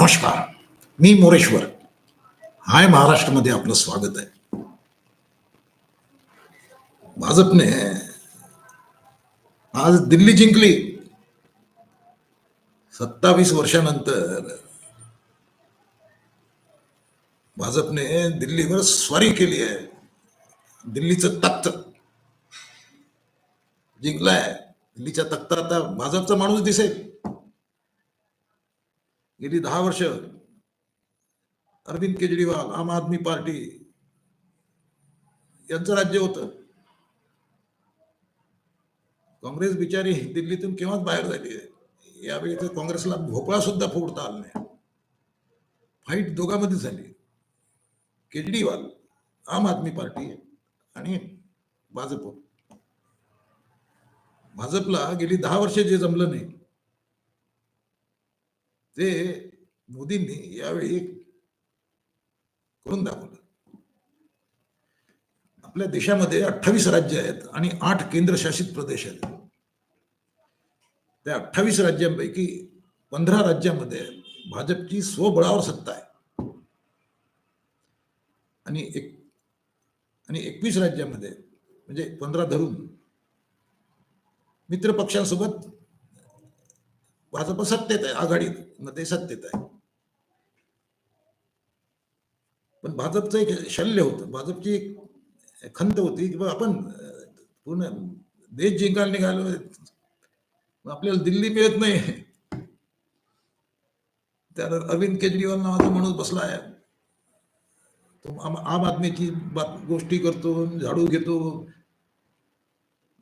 नमस्कार मी मोरेश्वर. हाय महाराष्ट्रामध्ये आपलं स्वागत आहे. भाजपने आज दिल्ली जिंकली. सत्तावीस वर्षानंतर भाजपने दिल्लीवर स्वारी केली आहे. दिल्लीचं तख्त जिंकलाय. दिल्लीच्या तख्तात आता भाजपचा माणूस दिसेल. गेली दहा वर्ष. अरविंद केजरीवाल आम आदमी पार्टी यांचं राज्य होतं. काँग्रेस बिचारी दिल्लीतून केव्हाच बाहेर झाली? आहे यावेळी तर काँग्रेसला भोपळा सुद्धा फोडता आला नाही. फाईट दोघांमध्ये झाली. केजरीवाल आम आदमी पार्टी आणि भाजप. भाजपला गेली दहा वर्ष जे जमलं नाही ते मोदींनी यावेळी करून दाखवलं. आपल्या देशामध्ये अठ्ठावीस राज्य आहेत आणि आठ केंद्रशासित प्रदेश आहेत. त्या अठ्ठावीस राज्यांपैकी पंधरा राज्यामध्ये भाजपची स्वबळावर सत्ता आहे. आणि एक आणि एकवीस राज्यामध्ये म्हणजे पंधरा धरून मित्रपक्षांसोबत भाजप सत्तेत आहे आघाडीत मध्ये सत्तेत आहे. पण भाजपचं एक शल्य होतं. भाजपची एक खंत होती की आपण पूर्ण देश जिंकायला निघालो. आपल्याला दिल्ली मिळत नाही. त्या अरविंद केजरीवाल नावाचा माणूस बसला आहे. तो आम आम आदमीची बात गोष्टी करतो झाडू घेतो.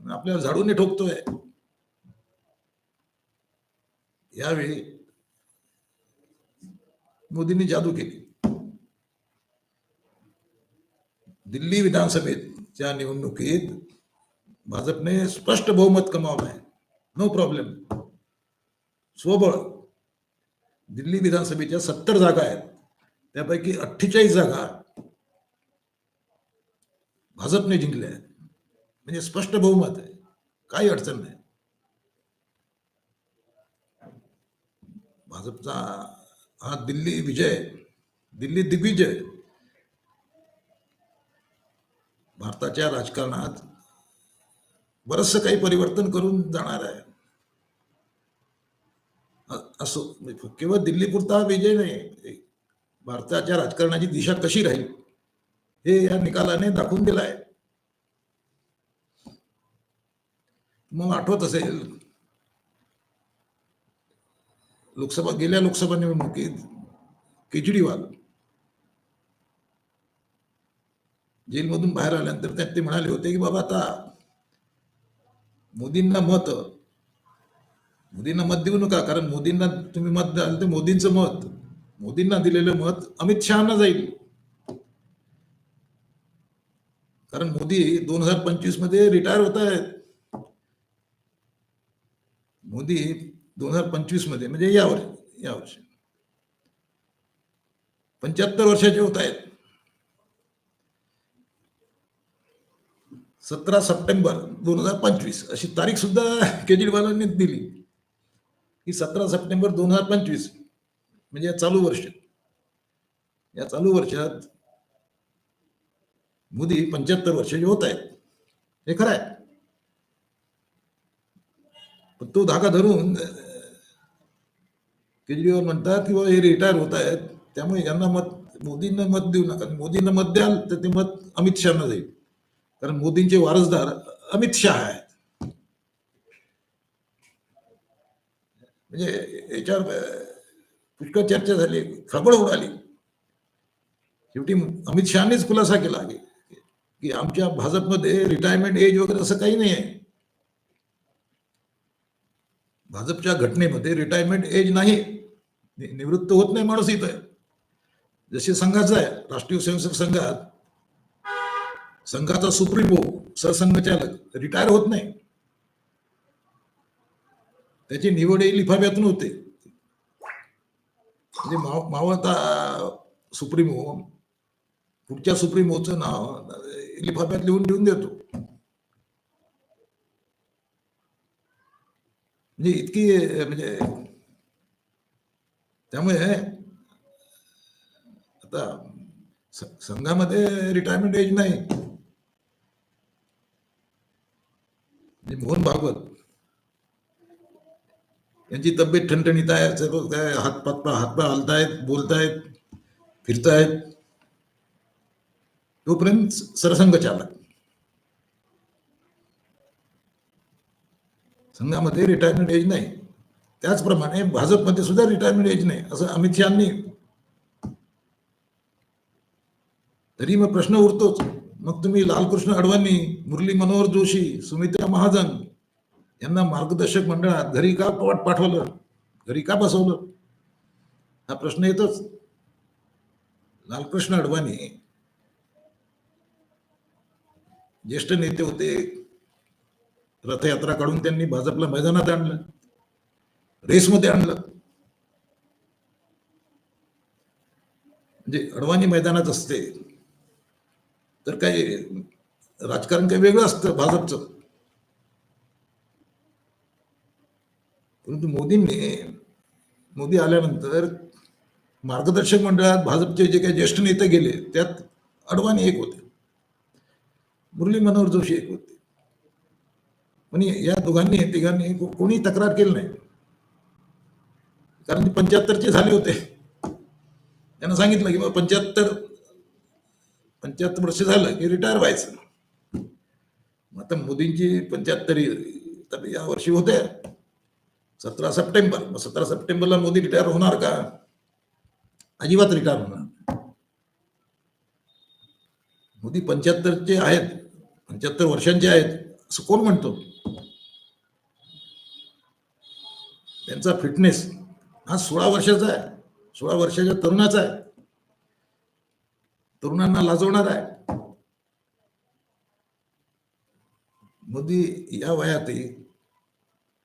आपल्याला झाडूने ठोकतोय. यावेळी मोदींनी जादू केली दिल्ली विधानसभेच्या निवडणुकीत भाजपने स्पष्ट बहुमत कमावलं आहे नो प्रॉब्लेम स्वबळ दिल्ली विधानसभेच्या सत्तर जागा आहेत। त्यापैकी अठ्ठेचाळीस जागा भाजपने जिंकल्या म्हणजे स्पष्ट बहुमत आहे। काही अडचण नाही। भाजपचा हा दिल्ली विजय दिल्ली दिग्विजय. भारताच्या राजकारणात बरचसं काही परिवर्तन करून जाणार आहे. असो म्हणजे केवळ दिल्लीपुरता हा विजय नाही भारताच्या राजकारणाची दिशा कशी राहील हे या निकालाने दाखवून दिलं आहे मग आठवत असेल लोकसभा गेल्या लोकसभा निवडणुकीत केजरीवाल जेलमधून बाहेर आल्यानंतर त्यात ते म्हणाले होते की बाबा आता मोदींना मत मोदींना मत देऊ नका कारण मोदींना तुम्ही मत द्याल तर मोदींचं मत मोदींना दिलेलं मत अमित शहाना जाईल. कारण मोदी दोन हजार पंचवीसमध्ये रिटायर होत आहेत. मोदी दोन हजार पंचवीसमध्ये म्हणजे यावर्षी यावर्षी पंच्याहत्तर वर्षाचे होत आहेत. सतरा सप्टेंबर दोन हजार पंचवीस अशी तारीख सुद्धा केजरीवालांनी दिली. की सतरा सप्टेंबर दोन हजार पंचवीस म्हणजे या चालू वर्ष. या चालू वर्षात मोदी पंच्याहत्तर वर्षाचे होत आहेत. हे खरं आहे. पण तो धागा धरून केजरीवाल म्हणतात की बाबा हे रिटायर होत आहेत. त्यामुळे यांना मत मोदींना मत देऊ नका. मोदींना मत द्याल तर ते मत अमित शहाना जाईल. कारण मोदींचे वारसदार अमित शहा आहेत. म्हणजे याच्यावर पुष्कळ चर्चा झाली. खबळ उडाली. शेवटी अमित शहानेच खुलासा केला की आमच्या भाजपमध्ये रिटायरमेंट एज वगैरे असं काही नाही आहे. भाजपच्या घटनेमध्ये रिटायरमेंट एज नाही. निवृत्त होत नाही माणूस इथं. जसे संघाचं आहे राष्ट्रीय स्वयंसेवक संघात संघाचा सुप्रीमो सरसंघचालक रिटायर होत नाही. त्याची निवड लिफाफ्यातून होते. म्हणजे माव मावळता सुप्रीमो हो, पुढच्या सुप्रीमोचं नाव लिफाफ्यात लिहून ठेवून देतो. म्हणजे इतकी म्हणजे त्यामुळे आता संघामध्ये रिटायरमेंट एज नाही. म्हणजे मोहन भागवत. यांची तब्येत ठणठणीत आहे सर्व काय हात पातपा हातपा हलतायत बोलतायत फिरतायत. तोपर्यंत सरसंघ चालक संघामध्ये रिटायरमेंट एज नाही. त्याचप्रमाणे भाजपमध्ये सुद्धा रिटायरमेंट एज नाही असं अमित शहानी. तरी मग प्रश्न उरतोच. मग तुम्ही लालकृष्ण अडवाणी मुरली मनोहर जोशी सुमित्रा महाजन यांना मार्गदर्शक मंडळात घरी का पाठ पाठवलं? घरी का बसवलं? हा प्रश्न येतोच. लालकृष्ण अडवाणी ज्येष्ठ नेते होते रथयात्रा काढून त्यांनी भाजपला मैदानात आणलं. रेसमध्ये आणलं. म्हणजे अडवाणी मैदानात असते. तर काही राजकारण काही वेगळं असतं भाजपचं. परंतु मोदींनी मोदी आल्यानंतर मार्गदर्शक मंडळात भाजपचे जे काही ज्येष्ठ नेते गेले त्यात अडवाणी एक होते. मुरली मनोहर जोशी एक होते. म्हणे या दोघांनी तिघांनी कोणी तक्रार केली नाही. कारण ते पंच्याहत्तरचे झाले होते. त्यांना सांगितलं की बाबा पंच्याहत्तर पंच्याहत्तर वर्ष झालं की रिटायर व्हायचं. मग आता मोदींची पंच्याहत्तरी तर या वर्षी होते. सतरा सप्टेंबर. मग सतरा सप्टेंबरला मोदी रिटायर होणार का? अजिबात रिटायर होणार मोदी पंच्याहत्तरचे आहेत पंच्याहत्तर वर्षांचे आहेत असं कोण म्हणतो? त्यांचा फिटनेस हा सोळा वर्षाचा आहे. सोळा वर्षाच्या तरुणाचा आहे. तरुणांना लाजवणार आहे. मोदी या वयातही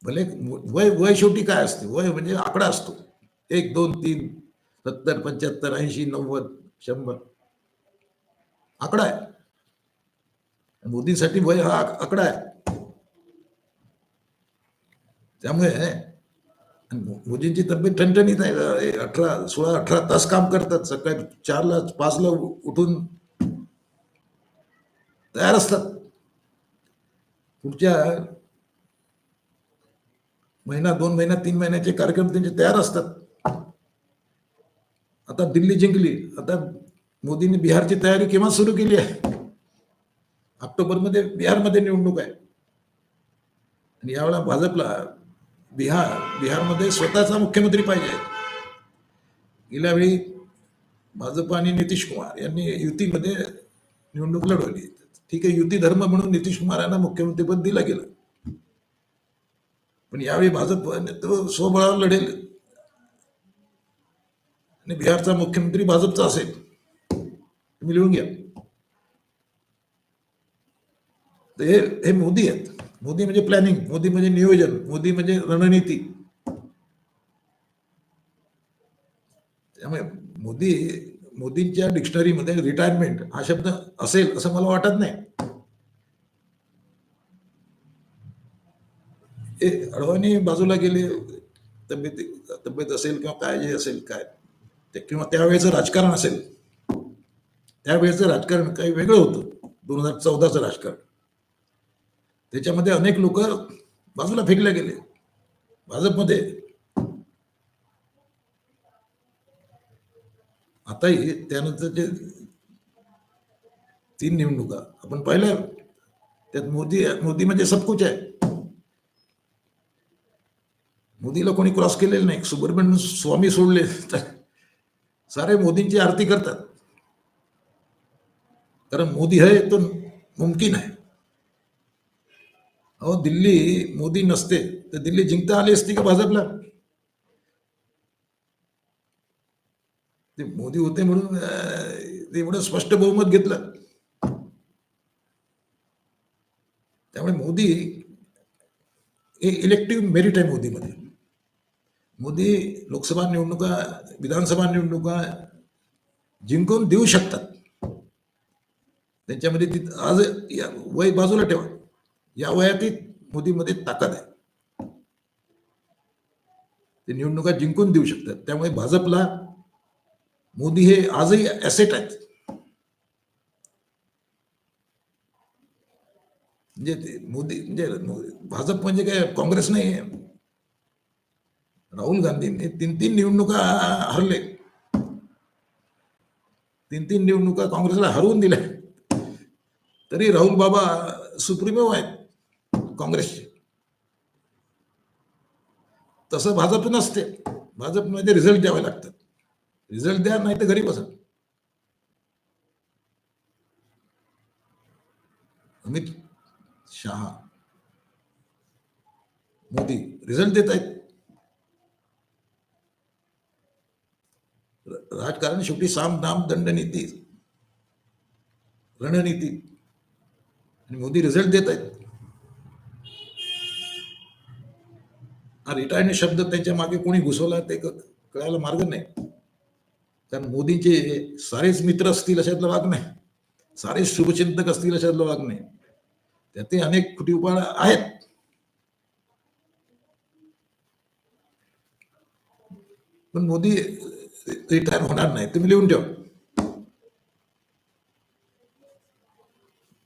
भले वय वय शेवटी काय असते? वय म्हणजे आकडा असतो. एक दोन तीन सत्तर पंच्याहत्तर ऐंशी नव्वद शंभर. आकडा आहे. मोदींसाठी वय हा आकडा आहे. त्यामुळे मुजींची मोदींची तब्येत ठणठणीत आहे. अठरा सोळा अठरा तास काम करतात. सकाळी चारला पाचला उठून तयार असतात. पुढच्या महिना दोन महिना तीन महिन्याचे कार्यक्रम त्यांचे तयार असतात. आता दिल्ली जिंकली. आता मोदींनी बिहारची तयारी केव्हा सुरू केली आहे? ऑक्टोबरमध्ये बिहारमध्ये निवडणूक आहे. आणि यावेळा भाजपला बिहार बिहारमध्ये स्वतःचा मुख्यमंत्री पाहिजे. गेल्या वेळी भाजप आणि नितीश कुमार यांनी युतीमध्ये निवडणूक लढवली. ठीक आहे युती धर्म म्हणून नितीश कुमार यांना मुख्यमंत्रीपद दिलं गेलं. पण यावेळी भाजप स्वबळावर लढेल. आणि बिहारचा मुख्यमंत्री भाजपचा असेल. तुम्ही लिहून घ्या. हे हे मोदी आहेत. मोदी म्हणजे प्लॅनिंग मोदी म्हणजे नियोजन मोदी म्हणजे रणनीती. त्यामुळे मोदी मोदींच्या डिक्शनरीमध्ये रिटायरमेंट हा शब्द असेल असं मला वाटत नाही. ए अडवाणी बाजूला गेले तब्येत तब्येत असेल किंवा काय जे असेल काय ते किंवा त्यावेळेचं राजकारण असेल. त्यावेळेचं राजकारण काही वेगळं होतं. दोन हजार चौदाचं राजकारण. त्याच्यामध्ये अनेक लोक बाजूला फेकले गेले. भाजपमध्ये. आताही त्यानंतर जे तीन निवडणुका आपण पाहिल्या. त्यात मोदी मोदी म्हणजे सबकुच आहे. मोदीला कोणी क्रॉस केलेलं नाही. सुब्रमण्यम स्वामी सोडले. सारे मोदींची आरती करतात. कारण मोदी है तो मुमकिन आहे. अहो दिल्ली मोदी नसते तर दिल्ली जिंकता आली असती का भाजपला? ते मोदी होते म्हणून ते एवढं स्पष्ट बहुमत घेतलं. त्यामुळे मोदी हे इलेक्टिव्ह मेरिट आहे मोदीमध्ये. मोदी लोकसभा निवडणुका विधानसभा निवडणुका जिंकून देऊ शकतात. त्यांच्यामध्ये ती आज या- वय बाजूला ठेवा. या वयातही मोदीमध्ये ताकद आहे. ते निवडणुका जिंकून देऊ शकतात. त्यामुळे भाजपला मोदी हे आजही ऍसेट आहेत. म्हणजे ते मोदी म्हणजे भाजप म्हणजे काय काँग्रेस नाही आहे राहुल गांधींनी तीन तीन निवडणुका हरले. तीन तीन निवडणुका काँग्रेसला हरवून दिल्या. तरी राहुल बाबा सुप्रीमो आहेत. काँग्रेसचे. तसं भाजप नसते. भाजपमध्ये रिझल्ट द्यावे लागतात. रिझल्ट द्या नाही तर घरी बसा. अमित शहा मोदी रिझल्ट देत आहेत. राजकारण शेवटी साम दाम दंड नीती रणनीती. आणि मोदी रिझल्ट देत आहेत. हा रिटायर्ड शब्द त्यांच्या मागे कोणी घुसवला ते कळायला मार्ग नाही. कारण मोदींचे सारेच मित्र असतील अशातला भाग नाही. सारे शुभचिंतक असतील अशातला भाग नाही. त्यातही अनेक कुटीपाळ आहेत. पण मोदी रिटायर होणार नाही. तुम्ही लिहून ठेवा.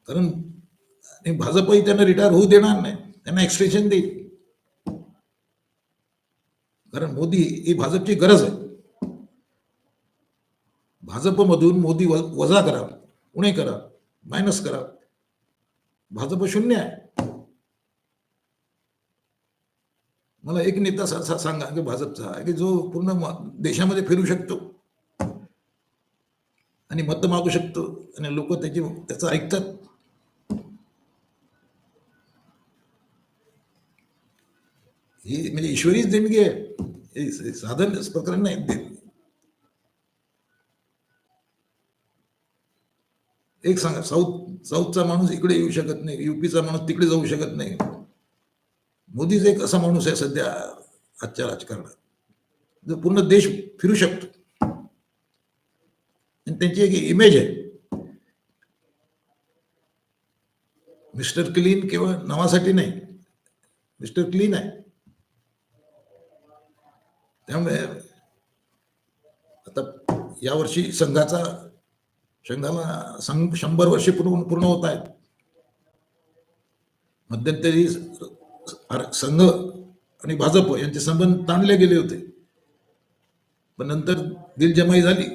कारण आणि भाजपही त्यांना रिटायर होऊ देणार नाही. त्यांना एक्सटेन्शन देईल. कारण मोदी ही भाजपची गरज आहे. भाजपमधून मोदी व- वजा करा उणे करा मायनस करा. भाजप शून्य आहे. मला एक नेता सा- सा- सांगा की भाजपचा की जो पूर्ण देशामध्ये फिरू शकतो. आणि मत मागू शकतो. आणि लोक त्याची त्याचं ऐकतात. ही म्हणजे ईश्वरीच देणगी आहे. साधन प्रकरण नाही दे- एक सांगा साऊथ साऊथचा माणूस इकडे येऊ शकत नाही युपीचा माणूस तिकडे जाऊ शकत नाही. मोदीच एक असा माणूस आहे सध्या आजच्या राजकारणात. जो पूर्ण देश फिरू शकतो. आणि त्यांची एक इमेज आहे. मिस्टर क्लीन केवळ नावासाठी नाही मिस्टर क्लीन आहे. त्यामुळे आता यावर्षी संघाचा संघाला संघ शंभर वर्षे पूर्ण पूर्ण होत आहेत. मध्यंतरी संघ आणि भाजप यांचे संबंध ताणले गेले होते. पण नंतर दिलजमाई झाली.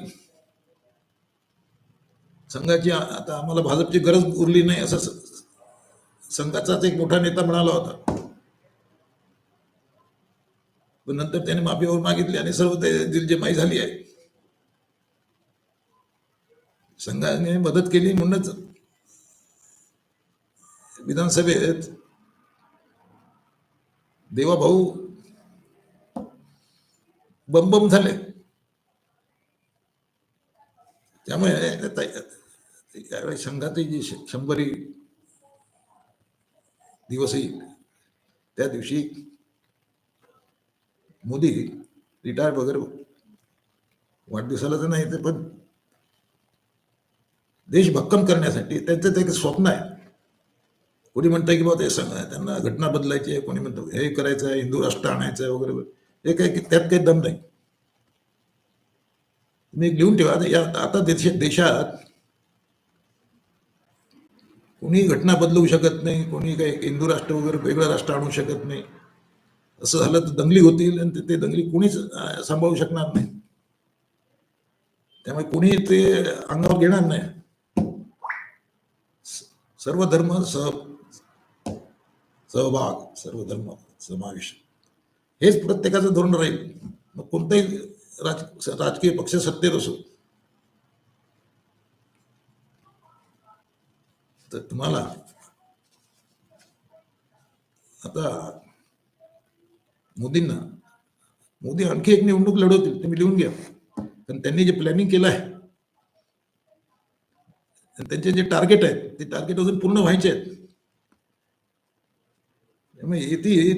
संघाची आता आम्हाला भाजपची गरज उरली नाही असं संघाचाच एक मोठा नेता म्हणाला होता. पण नंतर त्याने माफीवर मागितली आणि सर्व ते दिलजमाई झाली आहे. संघाने मदत केली म्हणूनच विधानसभेत देवाभाऊ बमबम झाले. त्यामुळे आता यावेळी जी श- शंभरी दिवस येईल त्या दिवशी मोदी रिटायर वगैरे वाढदिवसाला तर नाही ते पण देश भक्कम करण्यासाठी त्यांचं ते एक स्वप्न आहे. कोणी म्हणतं की बाबा ते संघ त्यांना घटना बदलायची आहे कोणी म्हणतं हे करायचं आहे हिंदू राष्ट्र आणायचं आहे वगैरे हे काय की त्यात काही दम नाही. तुम्ही एक लिहून ठेवा या आता देश देशात कोणी घटना बदलवू शकत नाही कोणी काही हिंदू राष्ट्र वगैरे वेगळं राष्ट्र आणू शकत नाही. असं झालं तर दंगली होतील आणि ते- दंगली कोणीच सांभाळू शकणार नाही. त्यामुळे कोणी ते अंगावर घेणार नाही. सर्व धर्म सह सहभाग सर्व धर्म समावेश. हेच प्रत्येकाचं धोरण राहील. मग कोणताही राज राजकीय पक्ष सत्तेत असो. तर तुम्हाला आता मोदींना. मोदी आणखी एक निवडणूक लढवतील तुम्ही लिहून घ्या. पण त्यांनी जे प्लॅनिंग केलं आहे त्यांचे जे टार्गेट आहेत ते टार्गेट अजून पूर्ण व्हायचे आहेत. त्यामुळे येथे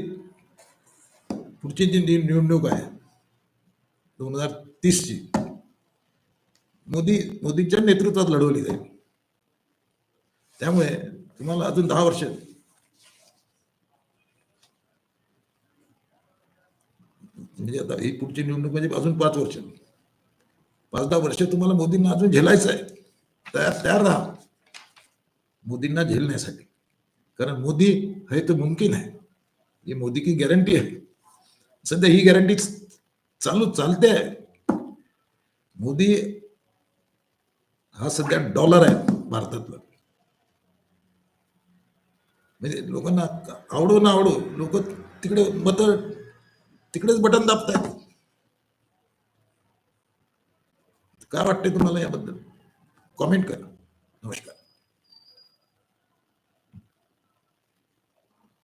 पुढची जी निवडणूक आहे दोन हजार तीसची मोदी मोदींच्या नेतृत्वात लढवली जाईल. त्यामुळे तुम्हाला अजून दहा वर्ष म्हणजे आता ही पुढची निवडणूक म्हणजे अजून पाच वर्ष. पाच दहा वर्ष तुम्हाला मोदींना अजून झेलायचं आहे. तयार तयार राहा. मोदींना झेलण्यासाठी. कारण मोदी हे तर मुमकिन आहे. ही मोदी की गॅरंटी आहे. सध्या ही गॅरंटी चालू चालते आहे. मोदी हा सध्या डॉलर आहे भारतातला. म्हणजे लोकांना आवडो ना आवडो लोक तिकडे मत तिकडेच बटन दाबतायत काय वाटते तुम्हाला याबद्दल? कॉमेंट करा. नमस्कार.